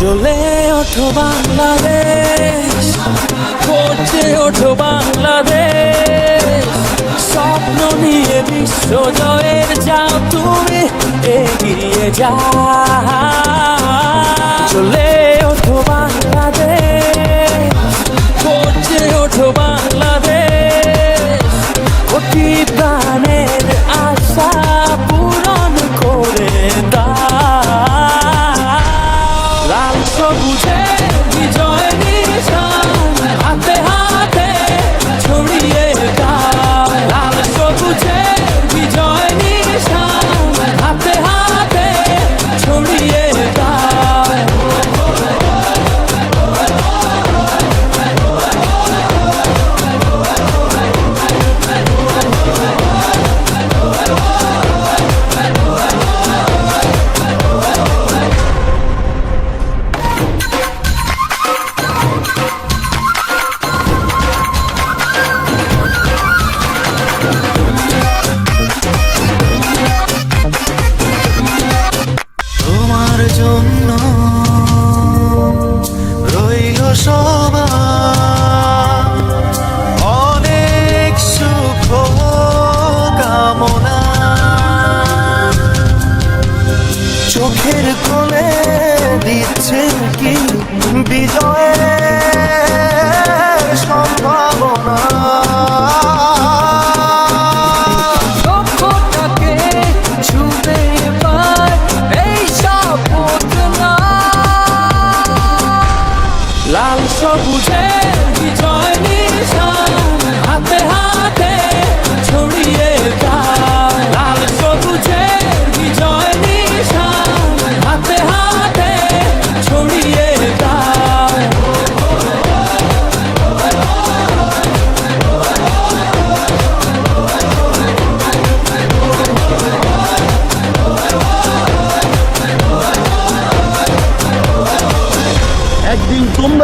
চলে ওঠো বাংলাদেশ করছে ওঠো বাংলাদেশ। স্বপ্ন নিয়ে বিশ্ব জয়ের যাও তুমি এগিয়ে যা সবুজে বিজয় বিজয়ের সম্ভাবনা লাল সবুজে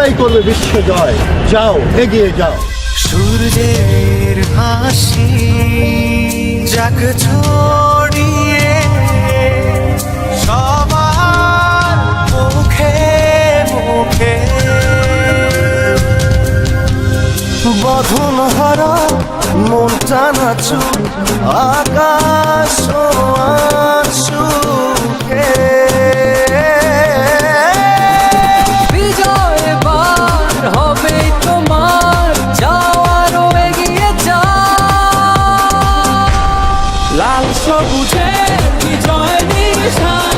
তোমরাই করবে বিশ্ব জয়। যাও, এগিয়ে যাও। সূর্যের হাসি যাক ছড়িয়ে, সবার মুখে মুখে। বধন হারা মন টানাচু আকাশ আছু লাল সবুজের বিজয় নিশান।